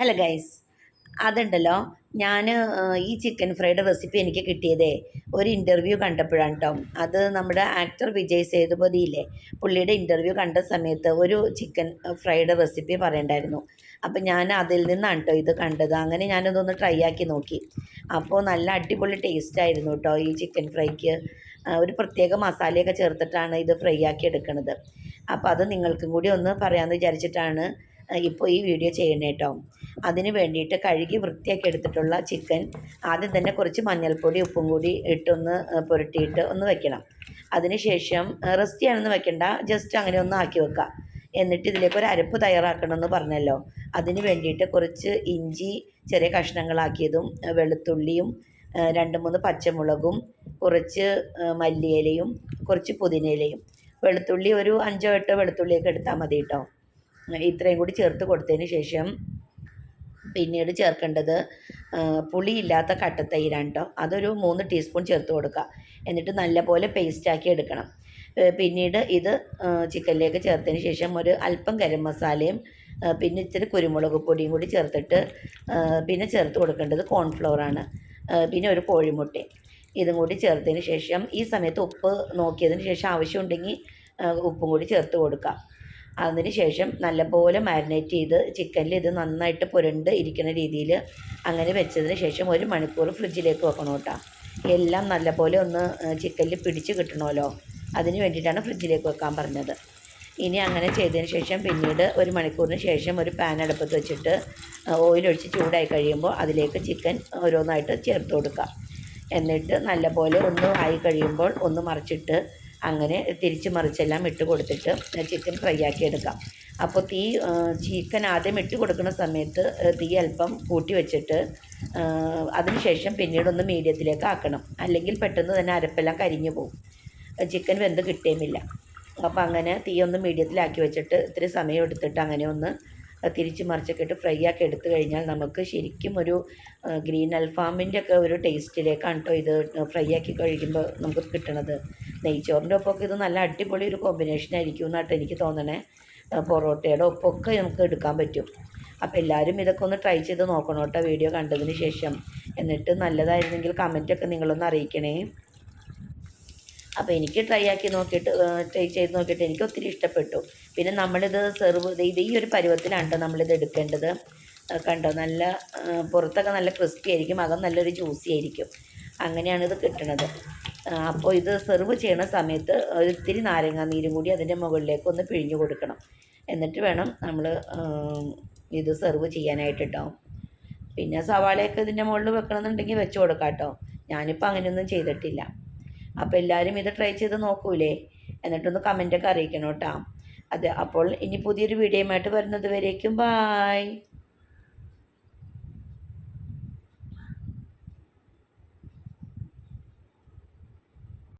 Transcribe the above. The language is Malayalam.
ഹലോ ഗൈസ് അതുണ്ടല്ലോ. ഞാൻ ഈ ചിക്കൻ ഫ്രൈഡ് റെസിപ്പി എനിക്ക് കിട്ടിയതേ ഒരു ഇന്റർവ്യൂ കണ്ടപ്പോഴാണ് കേട്ടോ അത് നമ്മുടെ ആക്ടർ വിജയ് സേതുപതിയില്ലേ പുള്ളിയുടെ ഇന്റർവ്യൂ കണ്ട സമയത്ത് ഒരു ചിക്കൻ ഫ്രൈഡ് റെസിപ്പി പറയണ്ടായിരുന്നു. അപ്പോൾ ഞാൻ അതിൽ നിന്നാണ് കേട്ടോ ഇത് കണ്ടത്. അങ്ങനെ ഞാനിതൊന്ന് ട്രൈ ആക്കി നോക്കി. അപ്പോൾ നല്ല അടിപൊളി ടേസ്റ്റ് ആയിരുന്നു കേട്ടോ ഈ ചിക്കൻ ഫ്രൈക്ക് ഒരു പ്രത്യേക മസാലയൊക്കെ ചേർത്തിട്ടാണ് ഇത് ഫ്രൈ ആക്കി എടുക്കുന്നത് അപ്പോൾ അത് നിങ്ങൾക്കും കൂടി ഒന്ന് പറയാമെന്ന് വിചാരിച്ചിട്ടാണ് ഇപ്പോൾ ഈ വീഡിയോ ചെയ്യണേ കേട്ടോ അതിന് വേണ്ടിയിട്ട് കഴുകി വൃത്തിയാക്കി എടുത്തിട്ടുള്ള ചിക്കൻ ആദ്യം തന്നെ കുറച്ച് മഞ്ഞൾപ്പൊടി ഉപ്പും കൂടി ഇട്ടൊന്ന് പുരട്ടിയിട്ട് ഒന്ന് വെക്കണം. അതിനുശേഷം റെസ്റ്റ് വെക്കണ്ട. ജസ്റ്റ് അങ്ങനെ ഒന്ന് ആക്കി വെക്കുക എന്നിട്ട് ഇതിലേക്ക് ഒരു അരപ്പ് തയ്യാറാക്കണമെന്ന് പറഞ്ഞല്ലോ. അതിന് വേണ്ടിയിട്ട് കുറച്ച് ഇഞ്ചി ചെറിയ കഷ്ണങ്ങളാക്കിയതും വെളുത്തുള്ളിയും രണ്ട് മൂന്ന് പച്ചമുളകും കുറച്ച് മല്ലിയിലയും കുറച്ച് പുതിനയിലയും. വെളുത്തുള്ളി ഒരു അഞ്ചോ എട്ടോ വെളുത്തുള്ളിയൊക്കെ എടുത്താൽ മതി കേട്ടോ ഇത്രയും കൂടി ചേർത്ത് കൊടുത്തതിന് ശേഷം പിന്നീട് ചേർക്കേണ്ടത് പുളിയില്ലാത്ത കട്ടത്തൈരാണ് കേട്ടോ അതൊരു മൂന്ന് ടീസ്പൂൺ ചേർത്ത് കൊടുക്കുക. എന്നിട്ട് നല്ലപോലെ പേസ്റ്റാക്കി എടുക്കണം. പിന്നീട് ഇത് ചിക്കനിലേക്ക് ചേർത്തതിന് ശേഷം ഒരു അല്പം ഗരം മസാലയും പിന്നെ ഇച്ചിരി കുരുമുളക് പൊടിയും കൂടി ചേർത്തിട്ട് പിന്നെ ചേർത്ത് കൊടുക്കേണ്ടത് കോൺഫ്ലവറാണ് പിന്നെ ഒരു കോഴിമുട്ടയും. ഇതും കൂടി ചേർത്തതിന് ശേഷം ഈ സമയത്ത് ഉപ്പ് നോക്കിയതിന് ശേഷം ആവശ്യമുണ്ടെങ്കിൽ ഉപ്പും കൂടി ചേർത്ത് കൊടുക്കുക. അതിന് ശേഷം നല്ലപോലെ മാരിനേറ്റ് ചെയ്ത് ചിക്കനിൽ ഇത് നന്നായിട്ട് പുരണ്ട് ഇരിക്കുന്ന രീതിയിൽ അങ്ങനെ വെച്ചതിന് ശേഷം ഒരു മണിക്കൂർ ഫ്രിഡ്ജിലേക്ക് വെക്കണം കേട്ടോ. എല്ലാം നല്ലപോലെ ഒന്ന് ചിക്കനിൽ പിടിച്ച് കിട്ടണമല്ലോ. അതിന് വേണ്ടിയിട്ടാണ് ഫ്രിഡ്ജിലേക്ക് വെക്കാൻ പറഞ്ഞത്. ഇനി അങ്ങനെ ചെയ്തതിന് ശേഷം പിന്നീട് ഒരു മണിക്കൂറിന് ശേഷം ഒരു പാൻ അടുപ്പത്ത് വെച്ചിട്ട് ഓയിലൊഴിച്ച് ചൂടായി കഴിയുമ്പോൾ അതിലേക്ക് ചിക്കൻ ഓരോന്നായിട്ട് ചേർത്ത് കൊടുക്കുക എന്നിട്ട് നല്ലപോലെ ഒന്ന് ആയി കഴിയുമ്പോൾ ഒന്ന് മറിച്ചിട്ട് അങ്ങനെ തിരിച്ച് മറിച്ചെല്ലാം ഇട്ട് കൊടുത്തിട്ട് ചിക്കൻ ഫ്രൈ ആക്കി എടുക്കാം. അപ്പോൾ തീ ചിക്കൻ ആദ്യം ഇട്ട് കൊടുക്കുന്ന സമയത്ത് തീ അല്പം കൂട്ടി വെച്ചിട്ട് അതിനുശേഷം പിന്നീട് ഒന്ന് മീഡിയത്തിലേക്ക് ആക്കണം. അല്ലെങ്കിൽ പെട്ടെന്ന് തന്നെ അരപ്പെല്ലാം കരിഞ്ഞു പോകും. ചിക്കൻ വെന്ത് കിട്ടുകയുമില്ല അപ്പോൾ അങ്ങനെ തീ ഒന്ന് മീഡിയത്തിലാക്കി വെച്ചിട്ട് ഇത്തിരി സമയം എടുത്തിട്ട് അങ്ങനെ ഒന്ന് തിരിച്ച് മറിച്ചൊക്കെ ഇട്ട് ഫ്രൈ ആക്കി എടുത്തു കഴിഞ്ഞാൽ നമുക്ക് ശരിക്കും ഒരു ഗ്രീൻ അൽഫാമിന്റെ ഒക്കെ ഒരു ടേസ്റ്റിലേക്കാണ് കേട്ടോ ഇത് ഫ്രൈ ആക്കി കഴിക്കുമ്പോൾ നമുക്ക് കിട്ടണത്. നെയ്ച്ചോറിന്റെ ഒപ്പമൊക്കെ ഇത് നല്ല അടിപൊളി ഒരു കോമ്പിനേഷൻ ആയിരിക്കും എന്നാട്ടോ എനിക്ക് തോന്നണേ. പൊറോട്ടയുടെ ഒപ്പമൊക്കെ നമുക്ക് എടുക്കാൻ പറ്റും. അപ്പോൾ എല്ലാവരും ഇതൊക്കെ ഒന്ന് ട്രൈ ചെയ്ത് നോക്കണം കേട്ടോ വീഡിയോ കണ്ടതിന് ശേഷം. എന്നിട്ട് നല്ലതായിരുന്നെങ്കിൽ കമന്റൊക്കെ നിങ്ങളൊന്ന് അറിയിക്കണേ. അപ്പോൾ എനിക്ക് ട്രൈ ആക്കി നോക്കിയിട്ട് ട്രൈ ചെയ്ത് നോക്കിയിട്ട് എനിക്ക് ഒത്തിരി ഇഷ്ടപ്പെട്ടു. പിന്നെ നമ്മളിത് സെർവ് ഇത് ഈ ഒരു പരുവത്തിലാണ് നമ്മളിത് എടുക്കേണ്ടത്? കണ്ടോ? നല്ല പുറത്തൊക്കെ നല്ല ക്രിസ്പി ആയിരിക്കും അകം നല്ലൊരു ജ്യൂസി ആയിരിക്കും. അങ്ങനെയാണ് ഇത് കിട്ടണത്. അപ്പോൾ ഇത് സെർവ് ചെയ്യണ സമയത്ത് ഒത്തിരി നാരങ്ങാ നീരും കൂടി അതിന്റെ മുകളിലേക്ക് ഒന്ന് പിഴിഞ്ഞു കൊടുക്കണം. എന്നിട്ട് വേണം നമ്മൾ ഇത് സെർവ് ചെയ്യാനായിട്ട് കേട്ടോ പിന്നെ സവാളയൊക്കെ ഇതിന്റെ മുകളിൽ വെക്കണമെന്നുണ്ടെങ്കിൽ വെച്ച് കൊടുക്കാം കേട്ടോ ഞാനിപ്പോൾ അങ്ങനെയൊന്നും ചെയ്തിട്ടില്ല. അപ്പോൾ എല്ലാവരും ഇത് ട്രൈ ചെയ്ത് നോക്കൂലേ? എന്നിട്ടൊന്ന് കമന്റൊക്കെ അറിയിക്കണം കേട്ടോ. അതെ അപ്പോൾ ഇനി പുതിയൊരു വീഡിയോയുമായിട്ട് വരുന്നത് വരേക്കും. ബായ്